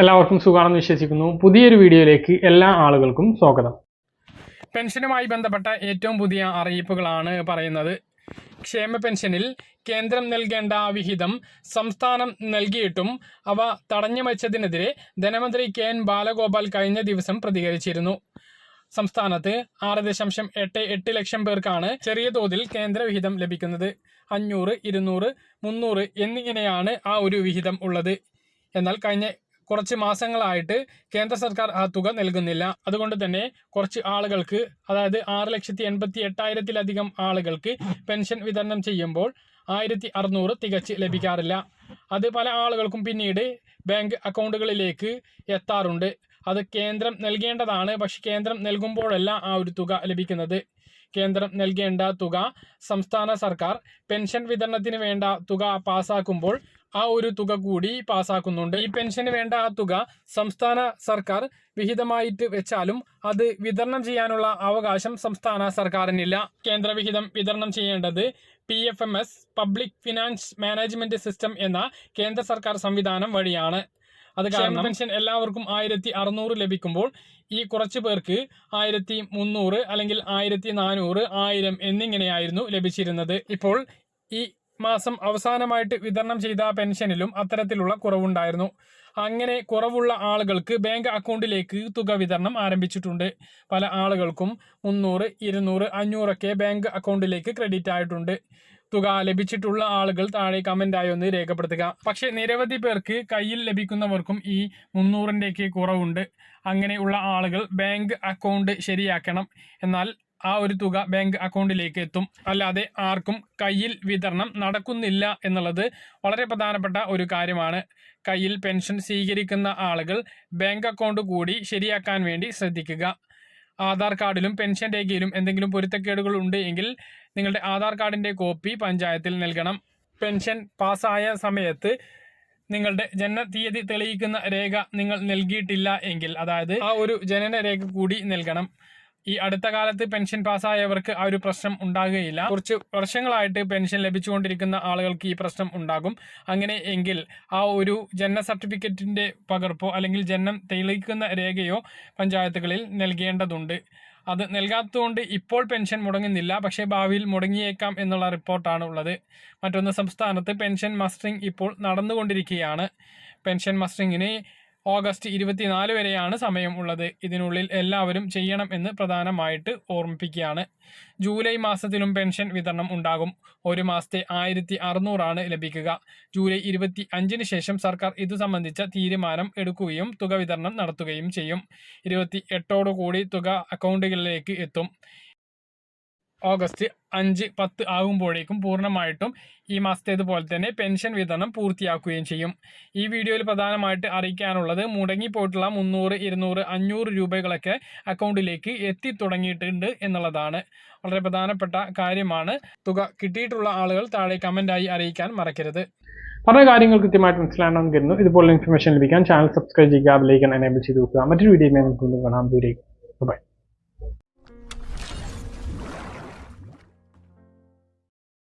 എല്ലാവർക്കും സുഖമാണെന്ന് വിശ്വസിക്കുന്നു. പുതിയൊരു വീഡിയോയിലേക്ക് എല്ലാ ആളുകൾക്കും സ്വാഗതം. പെൻഷനുമായി ബന്ധപ്പെട്ട ഏറ്റവും പുതിയ അറിയിപ്പുകളാണ് പറയുന്നത്. ക്ഷേമ പെൻഷനിൽ കേന്ദ്രം നൽകേണ്ട വിഹിതം സംസ്ഥാനം നൽകിയിട്ടും അവ തടഞ്ഞു വച്ചതിനെതിരെ ധനമന്ത്രി കെ എൻ ബാലഗോപാൽ കഴിഞ്ഞ ദിവസം പ്രതികരിച്ചിരുന്നു. സംസ്ഥാനത്ത് ആറ് ദശാംശം എട്ട് എട്ട് ലക്ഷം പേർക്കാണ് ചെറിയ തോതിൽ കേന്ദ്ര വിഹിതം ലഭിക്കുന്നത്. അഞ്ഞൂറ് ഇരുന്നൂറ് മുന്നൂറ് എന്നിങ്ങനെയാണ് ആ ഒരു വിഹിതം ഉള്ളത്. എന്നാൽ കഴിഞ്ഞ കുറച്ച് മാസങ്ങളായിട്ട് കേന്ദ്ര സർക്കാർ ആ തുക നൽകുന്നില്ല. അതുകൊണ്ട് തന്നെ കുറച്ച് ആളുകൾക്ക് അതായത് ആറ് ലക്ഷത്തി എൺപത്തി എട്ടായിരത്തിലധികം ആളുകൾക്ക് പെൻഷൻ വിതരണം ചെയ്യുമ്പോൾ ആയിരത്തി അറുന്നൂറ് തികച്ച് ലഭിക്കാറില്ല. അത് പല ആളുകൾക്കും പിന്നീട് ബാങ്ക് അക്കൗണ്ടുകളിലേക്ക് എത്താറുണ്ട്. അത് കേന്ദ്രം നൽകേണ്ടതാണ്. പക്ഷെ കേന്ദ്രം നൽകുമ്പോഴല്ല ആ ഒരു തുക ലഭിക്കുന്നത്. കേന്ദ്രം നൽകേണ്ട തുക സംസ്ഥാന സർക്കാർ പെൻഷൻ വിതരണത്തിന് വേണ്ട തുക പാസാക്കുമ്പോൾ ആ ഒരു തുക കൂടി പാസാക്കുന്നുണ്ട്. ഈ പെൻഷന് വേണ്ട ആ തുക സംസ്ഥാന സർക്കാർ വിഹിതമായിട്ട് വെച്ചാലും അത് വിതരണം ചെയ്യാനുള്ള അവകാശം സംസ്ഥാന സർക്കാരിനില്ല. കേന്ദ്രവിഹിതം വിതരണം ചെയ്യേണ്ടത് P F M S public finance management system എന്ന കേന്ദ്ര സർക്കാർ സംവിധാനം വഴിയാണ്. അത് കാരണം പെൻഷൻ എല്ലാവർക്കും ആയിരത്തി അറുന്നൂറ് ലഭിക്കുമ്പോൾ ഈ കുറച്ചു പേർക്ക് ആയിരത്തി മുന്നൂറ് അല്ലെങ്കിൽ ആയിരത്തി നാനൂറ് ആയിരം എന്നിങ്ങനെയായിരുന്നു ലഭിച്ചിരുന്നത്. ഇപ്പോൾ ഈ മാസം അവസാനമായിട്ട് വിതരണം ചെയ്ത പെൻഷനിലും അത്തരത്തിലുള്ള കുറവുണ്ടായിരുന്നു. അങ്ങനെ കുറവുള്ള ആളുകൾക്ക് ബാങ്ക് അക്കൗണ്ടിലേക്ക് തുക വിതരണം ആരംഭിച്ചിട്ടുണ്ട്. പല ആളുകൾക്കും മുന്നൂറ് ഇരുന്നൂറ് അഞ്ഞൂറൊക്കെ ബാങ്ക് അക്കൗണ്ടിലേക്ക് ക്രെഡിറ്റ് ആയിട്ടുണ്ട്. തുക ലഭിച്ചിട്ടുള്ള ആളുകൾ താഴെ കമന്റായി ഒന്ന് രേഖപ്പെടുത്തുക. പക്ഷേ നിരവധി പേർക്ക് കയ്യിൽ ലഭിക്കുന്നവർക്കും ഈ മുന്നൂറിന്റെയൊക്കെ കുറവുണ്ട്. അങ്ങനെയുള്ള ആളുകൾ ബാങ്ക് അക്കൗണ്ട് ശരിയാക്കണം. എന്നാൽ ആ ഒരു തുക ബാങ്ക് അക്കൗണ്ടിലേക്ക് എത്തും. അല്ലാതെ ആർക്കും കയ്യിൽ വിതരണം നടക്കുന്നില്ല എന്നുള്ളത് വളരെ പ്രധാനപ്പെട്ട ഒരു കാര്യമാണ്. കയ്യിൽ പെൻഷൻ സ്വീകരിക്കുന്ന ആളുകൾ ബാങ്ക് അക്കൗണ്ട് കൂടി ശരിയാക്കാൻ വേണ്ടി ശ്രദ്ധിക്കുക. ആധാർ കാർഡിലും പെൻഷൻ രേഖയിലും എന്തെങ്കിലും പൊരുത്തക്കേടുകൾ ഉണ്ട് എങ്കിൽ നിങ്ങളുടെ ആധാർ കാർഡിന്റെ കോപ്പി പഞ്ചായത്തിൽ നൽകണം. പെൻഷൻ പാസ്സായ സമയത്ത് നിങ്ങളുടെ ജനന തീയതി തെളിയിക്കുന്ന രേഖ നിങ്ങൾ നൽകിയിട്ടില്ല എങ്കിൽ അതായത് ആ ഒരു ജനന രേഖ കൂടി നൽകണം. ഈ അടുത്ത കാലത്ത് പെൻഷൻ പാസ്സായവർക്ക് ആ ഒരു പ്രശ്നം ഉണ്ടാകുകയില്ല. കുറച്ച് വർഷങ്ങളായിട്ട് പെൻഷൻ ലഭിച്ചുകൊണ്ടിരിക്കുന്ന ആളുകൾക്ക് ഈ പ്രശ്നം ഉണ്ടാകും. അങ്ങനെ എങ്കിൽ ആ ഒരു ജനന സർട്ടിഫിക്കറ്റിന്റെ പകർപ്പോ അല്ലെങ്കിൽ ജനനം തെളിയിക്കുന്ന രേഖയോ പഞ്ചായത്തുകളിൽ നൽകേണ്ടതുണ്ട്. അത് നൽകാത്തതുകൊണ്ട് ഇപ്പോൾ പെൻഷൻ മുടങ്ങുന്നില്ല. പക്ഷേ ഭാവിയിൽ മുടങ്ങിയേക്കാം എന്നുള്ള റിപ്പോർട്ടാണ് ഉള്ളത്. മറ്റൊന്ന് സംസ്ഥാനത്ത് പെൻഷൻ മസ്റ്ററിംഗ് ഇപ്പോൾ നടന്നുകൊണ്ടിരിക്കുകയാണ്. പെൻഷൻ മസ്റ്ററിങ്ങിന് ഓഗസ്റ്റ് ഇരുപത്തിനാല് വരെയാണ് സമയം ഉള്ളത്. ഇതിനുള്ളിൽ എല്ലാവരും ചെയ്യണം എന്ന് പ്രധാനമായിട്ട് ഓർമ്മിപ്പിക്കുകയാണ്. ജൂലൈ മാസത്തിലും പെൻഷൻ വിതരണം ഉണ്ടാകും. ഒരു മാസത്തെ ആയിരത്തി അറുന്നൂറാണ് ലഭിക്കുക. ജൂലൈ ഇരുപത്തി അഞ്ചിന് ശേഷം സർക്കാർ ഇതു സംബന്ധിച്ച തീരുമാനം എടുക്കുകയും തുക വിതരണം നടത്തുകയും ചെയ്യും. ഇരുപത്തി എട്ടോടുകൂടി തുക അക്കൗണ്ടുകളിലേക്ക് എത്തും. ഓഗസ്റ്റ് അഞ്ച് പത്ത് ആകുമ്പോഴേക്കും പൂർണമായിട്ടും ഈ മാസത്തേതുപോലെ തന്നെ പെൻഷൻ വിതരണം പൂർത്തിയാക്കുകയും ചെയ്യും. ഈ വീഡിയോയിൽ പ്രധാനമായിട്ട് അറിയിക്കാനുള്ളത് മുടങ്ങിപ്പോയിട്ടുള്ള മുന്നൂറ് ഇരുന്നൂറ് അഞ്ഞൂറ് രൂപകളൊക്കെ അക്കൗണ്ടിലേക്ക് എത്തി തുടങ്ങിയിട്ടുണ്ട് എന്നുള്ളതാണ്. വളരെ പ്രധാനപ്പെട്ട കാര്യമാണ്. തുക കിട്ടിയിട്ടുള്ള ആളുകൾ താഴെ കമന്റായി അറിയിക്കാൻ മറക്കരുത്. പറഞ്ഞ കാര്യങ്ങൾ കൃത്യമായിട്ട് മനസ്സിലാണെന്ന് കരുതുന്നു. ഇതുപോലെ ഇൻഫർമേഷൻ ലഭിക്കാൻ ചാനൽ സബ്സ്ക്രൈബ് ചെയ്യുക ബെലൈക്കൻ എനേബിൾ ചെയ്ത് നോക്കുക മറ്റൊരു വീഡിയോ നമുക്ക് കാണാം. ദൂരേക്ക് ബൈ